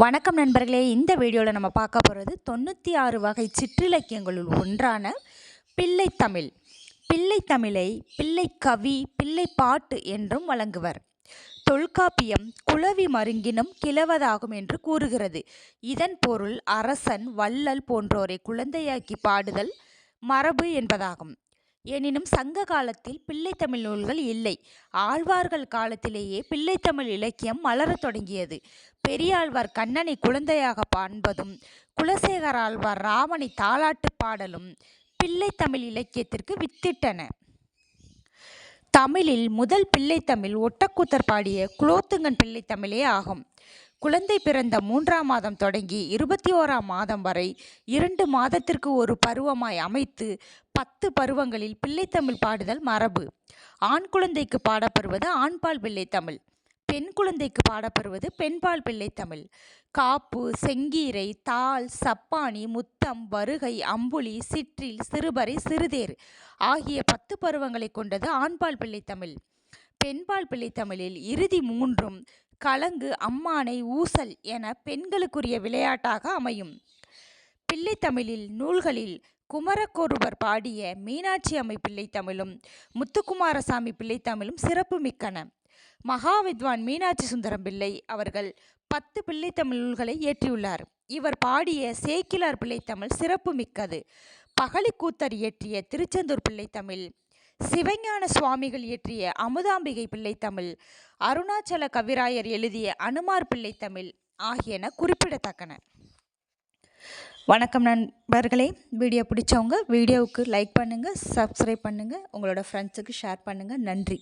வணக்கம் நண்பர்களே இந்த வீடியோவில் நம்ம பார்க்க போகிறது தொண்ணூற்றி ஆறு வகை சிற்றிலக்கியங்களுள் ஒன்றான பிள்ளைத்தமிழ் பிள்ளைத்தமிழை பிள்ளைக்கவி பிள்ளைப்பாட்டு என்றும் வழங்குவர். தொல்காப்பியம் குளவி மருங்கினும் கிளவதாகும் என்று கூறுகிறது. இதன் பொருள் அரசன் வள்ளல் போன்றோரை குழந்தையாக்கி பாடுதல் மரபு என்பதாகும். எனினும் சங்க காலத்தில் பிள்ளைத்தமிழ் நூல்கள் இல்லை. ஆழ்வார்கள் காலத்திலேயே பிள்ளைத்தமிழ் இலக்கியம் மலரத் தொடங்கியது. பெரியாழ்வார் கண்ணனை குழந்தையாக பாண்பதும் குலசேகர ஆழ்வார் ராமனை தாலாட்டு பாடலும் பிள்ளைத்தமிழ் இலக்கியத்திற்கு வித்திட்டன. தமிழில் முதல் பிள்ளைத்தமிழ் ஒட்டக்கூத்தர் பாடிய குலோத்துங்கன் பிள்ளைத்தமிழே ஆகும். குழந்தை பிறந்த மூன்றாம் மாதம் தொடங்கி இருபத்தி ஓராம் மாதம் வரை இரண்டு மாதத்திற்கு ஒரு பருவமாய் அமைத்து பத்து பருவங்களில் பிள்ளைத்தமிழ் பாடுதல் மரபு. ஆண் குழந்தைக்கு பாடப்படுவது ஆண்பால் பிள்ளைத்தமிழ் பெண் குழந்தைக்கு பாடப்படுவது பெண்பால் பிள்ளைத்தமிழ் காப்பு செங்கீரை தாள் சப்பானி முத்தம் வருகை அம்புலி சிற்றில் சிறுபறை சிறுதேர் ஆகிய பத்து பருவங்களை கொண்டது ஆண்பால் பிள்ளைத்தமிழ் பெண்பால் பிள்ளைத்தமிழில் இறுதி மூன்றும் கலங்கு அம்மானை ஊசல் என பெண்களுக்குரிய விளையாட்டாக அமையும். பிள்ளைத்தமிழில் நூல்களில் குமரக்கொருவர் பாடிய மீனாட்சி அம்மை பிள்ளைத்தமிழும் முத்துக்குமாரசாமி பிள்ளைத்தமிழும் சிறப்பு மிக்கன. மகாவித்வான் மீனாட்சி சுந்தரம் பிள்ளை அவர்கள் பத்து பிள்ளைத்தமிழ் நூல்களை இயற்றியுள்ளார். இவர் பாடிய சேக்கிலார் பிள்ளைத்தமிழ் சிறப்பு மிக்கது. பகலிக்கூத்தர் இயற்றிய திருச்செந்தூர் பிள்ளைத்தமிழ் சிவஞான சுவாமிகள் இயற்றிய அமுதாம்பிகை பிள்ளைத்தமிழ் அருணாச்சல கவிராயர் எழுதிய அனுமார் பிள்ளைத்தமிழ் ஆகியன குறிப்பிடத்தக்கன. வணக்கம் நண்பர்களே. வீடியோ பிடிச்சவங்க வீடியோவுக்கு லைக் பண்ணுங்கள் சப்ஸ்கிரைப் பண்ணுங்கள் உங்களோட ஃப்ரெண்ட்ஸுக்கு ஷேர் பண்ணுங்கள் நன்றி.